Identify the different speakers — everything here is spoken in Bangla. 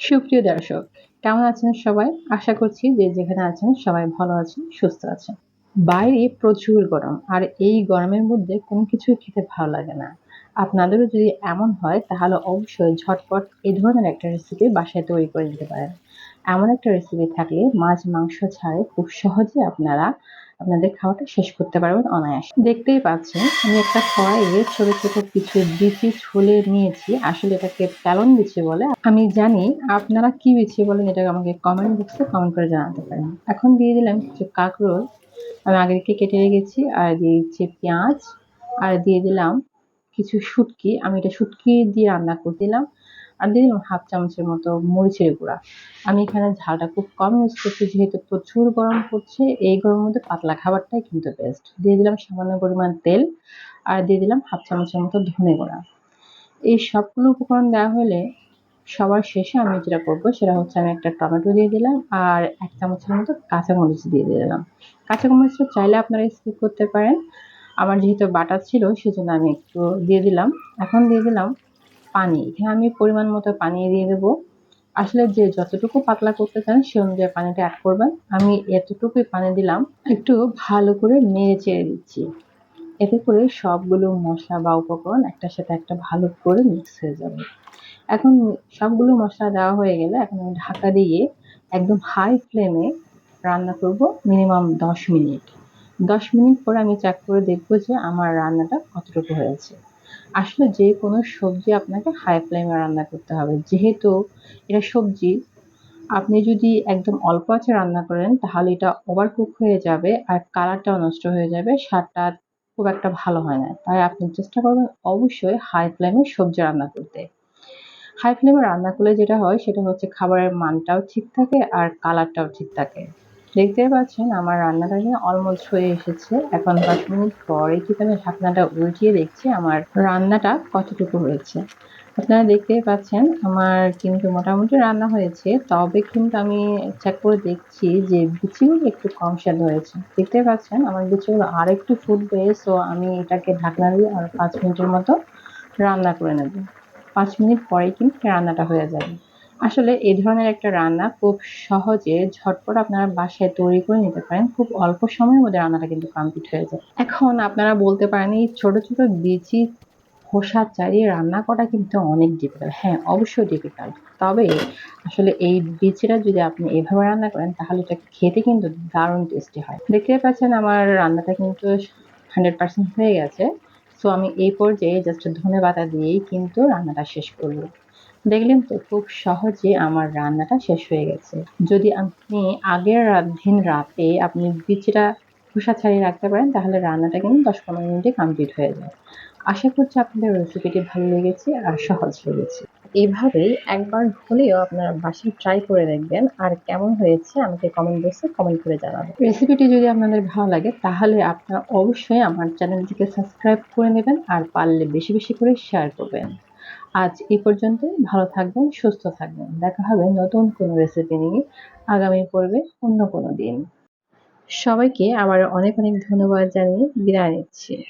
Speaker 1: সুপ্রিয় দর্শক, কেমন আছেন সবাই? আশা করছি যে যেখানে আছেন সবাই ভালো আছেন, সুস্থ আছেন। বাইরে প্রচুর গরম, আর এই গরমের মধ্যে কোনো কিছুই খেতে ভালো লাগে না। আপনাদেরও যদি এমন হয়, তাহলে অবশ্যই ঝটপট এই ধরনের একটা রেসিপি বাসায় তৈরি করে নিতে পারেন। এমন একটা রেসিপি থাকলে মাছ, মাংস ছাড়াই খুব সহজে আপনারা আপনাদের খাওয়াটা শেষ করতে পারবেন অনায়াসে। দেখতেই পাচ্ছেন, আমি একটা কড়াইয়ে ছোট ছোট কিছু বিচি ছুলে নিয়েছি। আসলে এটাকে প্যালন বিচি বলে। আমি জানি আপনারা কি বিচি বলেন এটাকে আমাকে কমেন্ট বক্সে কমেন্ট করে জানাতে পারেন। এখন দিয়ে দিলাম কিছু কাঁকরোল। আমি আগে থেকে কেটে রেখেছি, আর দিয়ে দিচ্ছি পেঁয়াজ। আর দিয়ে দিলাম কিছু শুটকি। আমি এটা শুটকি দিয়ে রান্না করে দিলাম। আর দিয়ে দিলাম হাফ চামচের মতো মরিচের গুঁড়া। আমি এখানে ঝালটা খুব কম ইউজ করছি, যেহেতু প্রচুর গরম পড়ছে, এই গরমের মধ্যে পাতলা খাবারটাই কিন্তু বেস্ট দিয়ে দিলাম সামান্য পরিমাণ তেল আর দিয়ে দিলাম হাফ চামচের মতো ধনে গুঁড়া। এই সবগুলো উপকরণ দেওয়া হলে সবার শেষে আমি যেটা করব সেটা হচ্ছে আমি একটা টমেটো দিয়ে দিলাম আর এক চামচের মতো কাঁচামরিচ দিয়ে দিলাম। কাঁচামরিচটা চাইলে আপনারা স্কিপ করতে পারেন। আমার যেহেতু বাটার ছিল, সেজন্য আমি একটু দিয়ে দিলাম। এখন দিয়ে দিলাম পানি, এখানে আমি পরিমাণ মতো পানি দিয়ে দেবো। আসলে যে যতটুকু পাতলা করতে চান, সে অনুযায়ী পানিটা অ্যাড করবেন। আমি এতটুকুই পানি দিলাম, একটু ভালো করে নেড়ে চেড়ে দিচ্ছি। এতে করে সবগুলো মশলা বা উপকরণ একটার সাথে একটা ভালো করে মিক্স হয়ে যাবে। এখন সবগুলো মশলা দেওয়া হয়ে গেলে এখন আমি ঢাকা দিয়ে একদম হাই ফ্লেমে রান্না করব মিনিমাম দশ মিনিট। দশ মিনিট পরে আমি চেক করে দেখব যে আমার রান্নাটা কতটুকু হয়েছে। আসলে যে কোনো সবজি আপনাকে হাই ফ্লেমে রান্না করতে হবে। যেহেতু এটা সবজি, আপনি যদি একদম অল্প আছে রান্না করেন, তাহলে এটা ওভার কুক হয়ে যাবে আর কালারটাও নষ্ট হয়ে যাবে, স্বাদটা খুব একটা ভালো হয় না। তাই আপনি চেষ্টা করবেন অবশ্যই হাই ফ্লেমে সবজি রান্না করতে। হাই ফ্লেমে রান্না করলে যেটা হয়, সেটা হচ্ছে খাবারের মানটাও ঠিক থাকে আর কালারটাও ঠিক থাকে। দেখতে পাচ্ছেন আমার রান্নাটা নিয়ে অলমোস্ট হয়ে এসেছে। এখন পাঁচ মিনিট পরে কিন্তু আমি ঢাকনাটা উল্টিয়ে দেখছি আমার রান্নাটা কতটুকু হয়েছে। আপনারা দেখতেই পাচ্ছেন আমার কিন্তু মোটামুটি রান্না হয়েছে, তবে কিন্তু আমি চেক করে দেখছি যে বিচিগুলো একটু কম সেদ্ধ হয়েছে। দেখতে পাচ্ছেন আমার বিচিগুলো আর একটু ফুটবে সো আমি এটাকে ঢাকনা দিয়ে আর পাঁচ মিনিটের মতো রান্না করে নেব। পাঁচ মিনিট পরেই কিন্তু রান্নাটা হয়ে যাবে। আসলে এই ধরনের একটা রান্না খুব সহজে ঝটপট আপনারা বাসায় তৈরি করে নিতে পারেন। খুব অল্প সময়ের মধ্যে রান্নাটা কিন্তু কমপ্লিট হয়ে যায়। এখন আপনারা বলতে পারেন, এই ছোট ছোট বিচি খোসা চারিয়ে রান্না করা কিন্তু অনেক ডিফিকাল্ট হ্যাঁ অবশ্যই ডিফিকাল্ট তবে আসলে এই বিচিটা যদি আপনি এভাবে রান্না করেন, তাহলে এটা খেতে কিন্তু দারুণ টেস্টি হয়। দেখতে পাচ্ছেন আমার রান্নাটা কিন্তু হান্ড্রেড পার্সেন্ট হয়ে গেছে। সো আমি এই পর্যায়ে জাস্ট ধনে পাতা দিয়েই কিন্তু রান্নাটা শেষ করব। দেখলেন তো, খুব সহজে আমার রান্নাটা শেষ হয়ে গেছে। যদি আপনি আগের দিন রাতে আপনি বিচিটা খোসা ছাড়িয়ে রাখতে পারেন, তাহলে রান্নাটা কিন্তু দশ পনেরো মিনিটে কমপ্লিট হয়ে যায়। আশা করছি আপনাদের রেসিপিটি ভালো লেগেছে আর সহজ লেগেছে। এভাবেই একবার হলেও আপনারা বাসায় ট্রাই করে দেখবেন আর কেমন হয়েছে আমাকে কমেন্ট বক্সে কমেন্ট করে জানাবেন। রেসিপিটি যদি আপনাদের ভালো লাগে, তাহলে আপনারা অবশ্যই আমার চ্যানেলটিকে সাবস্ক্রাইব করে নেবেন আর পারলে বেশি বেশি করে শেয়ার করবেন। আজ এ পর্যন্ত ভালো থাকবেন, সুস্থ থাকবেন। দেখা হবে নতুন কোনো রেসিপি নিয়ে। আগামী পর্বে অন্য কোনো দিন। সবাইকে আবার অনেক অনেক ধন্যবাদ জানিয়ে বিদায় নিচ্ছি।